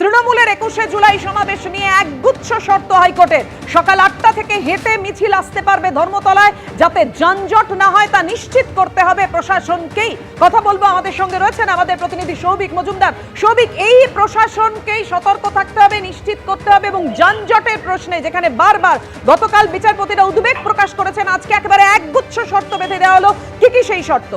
তৃণমূলের একুশে জুলাই সমাবেশ নিয়ে একগুচ্ছ শর্ত হাইকোর্টের সকাল আটটা থেকে হেঁটে মিছিল আসতে পারবে ধর্মতলায়, যাতে যানজট না হয় তা নিশ্চিত করতে হবে প্রশাসনকেই। কথা বলব আমাদের সঙ্গে রয়েছেন আমাদের প্রতিনিধি সৌভিক মজুমদার। সৌভিক, এই প্রশাসনকেই সতর্ক থাকতে হবে, নিশ্চিত করতে হবে এবং যানজটের প্রশ্নে, যেখানে বারবার গতকাল বিচারপতিরা উদ্বেগ প্রকাশ করেছেন, আজকে একেবারে একগুচ্ছ শর্ত বেঁধে দেওয়া হলো। কি কি সেই শর্ত?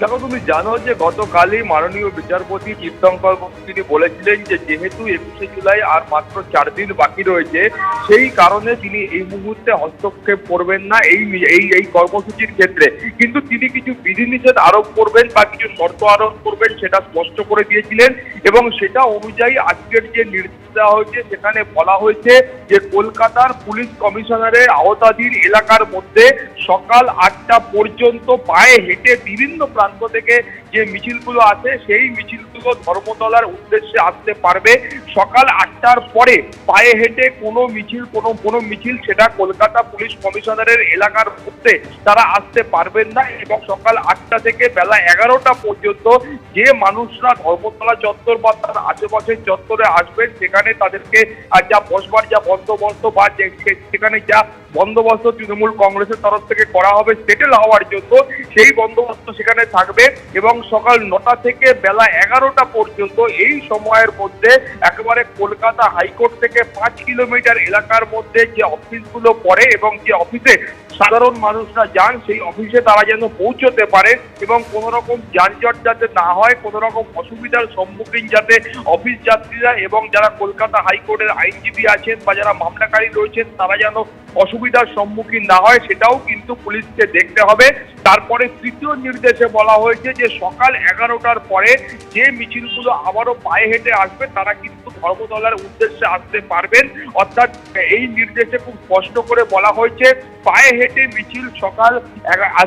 দেখো, তুমি জানো যে গতকালই মাননীয় বিচারপতি তীর্থঙ্কর তিনি বলেছিলেন যে, যেহেতু একুশে জুলাই আর মাত্র চার দিন বাকি রয়েছে, সেই কারণে তিনি এই মুহূর্তে হস্তক্ষেপ করবেন না এই এই এই কর্মসূচির ক্ষেত্রে। কিন্তু তিনি কিছু বিধিনিষেধ আরোপ করবেন বা কিছু শর্ত আরোপ করবেন সেটা স্পষ্ট করে দিয়েছিলেন এবং সেটা অনুযায়ী আজকের যে নির্দেশ দেওয়া হয়েছে, সেখানে বলা হয়েছে যে, কলকাতার পুলিশ কমিশনারের আওতাধীন এলাকার মধ্যে সকাল আটটা পর্যন্ত পায়ে হেঁটে বিভিন্ন প্রান্ত থেকে যে মিছিলগুলো আছে, সেই মিছিলগুলো ধর্মতলার উদ্দেশ্যে আসতে পারবে। সকাল আটটার পরে পায়ে হেঁটে কোনো মিছিল, কোনো কোনো মিছিল সেটা কলকাতা পুলিশ কমিশনারের এলাকার মধ্যে তারা আসতে পারবেন না এবং সকাল আটটা থেকে বেলা এগারোটা পর্যন্ত যে মানুষরা ধর্মতলা চত্বর বা তার আশেপাশের চত্বরে আসবেন, সেখানে তাদেরকে যা বসবার, যা বন্দোবস্ত বা সেখানে যা বন্দোবস্ত তৃণমূল কংগ্রেসের তরফ থেকে করা হবে সেটেল হওয়ার জন্য। সেই বন্দোবস্ত সেখানে থাকবে এবং সকাল নটা থেকে বেলা এগারোটা পর্যন্ত এই সময়ের মধ্যে একেবারে কলকাতা হাইকোর্ট থেকে পাঁচ কিলোমিটার এলাকার মধ্যে যে অফিসগুলো পড়ে এবং যে অফিসে সাধারণ মানুষরা যান, সেই অফিসে তারা যেন পৌঁছতে পারে এবং কোনো রকম যানজট যাতে না হয় কোনো রকম অসুবিধার সম্মুখীন যাতে অফিস যাত্রীরা এবং যারা কলকাতা হাইকোর্টের আইনজীবী আছেন বা যারা মামলাকারী রয়েছেন, তারা যেন অসুবিধার সম্মুখীন না হয় সেটাও কিন্তু পুলিশকে দেখতে হবে। তারপরে তৃতীয় নির্দেশে বলা হয়েছে যে সকাল এগারোটার পরে যে মিছিলগুলো আবারও পায়ে হেঁটে আসবে, তারা কিন্তু ধর্মতলার উদ্দেশ্যে আসতে পারবেন। অর্থাৎ এই নির্দেশে খুব স্পষ্ট করে বলা হয়েছে, পায়ে হেঁটে মিছিল সকাল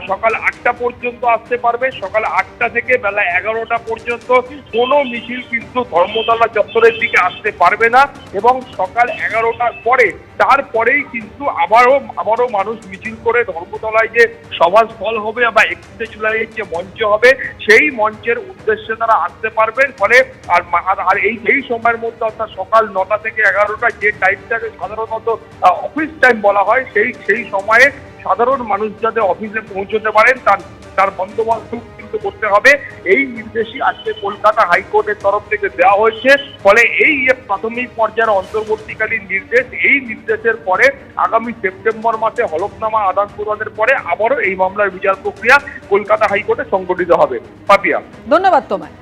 সকাল আটটা পর্যন্ত আসতে পারবে। সকাল আটটা থেকে বেলা এগারোটা পর্যন্ত কোনো মিছিল কিন্তু ধর্মতলা চত্বরের দিকে আসতে পারবে না এবং সকাল এগারোটার পরে তারপরেই কিন্তু আবারও আবারও মানুষ মিছিল করে ধর্মতলায় যে সভাস্থল হবে বা একুশে জুলাইয়ের যে মঞ্চ হবে, সেই মঞ্চের উদ্দেশ্যে তারা আসতে পারবেন। ফলে আর আর- এই এই সময়ের মধ্যে অর্থাৎ সকাল নটা থেকে এগারোটা যে টাইমটাকে সাধারণত অফিস টাইম বলা হয়, সেই সেই সময়ে সাধারণ মানুষ যাতে অফিসে পৌঁছতে পারেন, তার তার বন্দোবস্ত কিন্তু করতে হবে। এই নির্দেশই আজকে কলকাতা হাইকোর্টের তরফ থেকে দেওয়া হয়েছে। ফলে এই প্রাথমিক পর্যায়ের অন্তর্বর্তীকালীন নির্দেশ, এই নির্দেশের পরে আগামী সেপ্টেম্বর মাসে হলফনামা আদান প্রদানের পরে আবারও এই মামলার বিচার প্রক্রিয়া কলকাতা হাইকোর্টে সংগঠিত হবে। পাপিয়া। ধন্যবাদ তোমায়।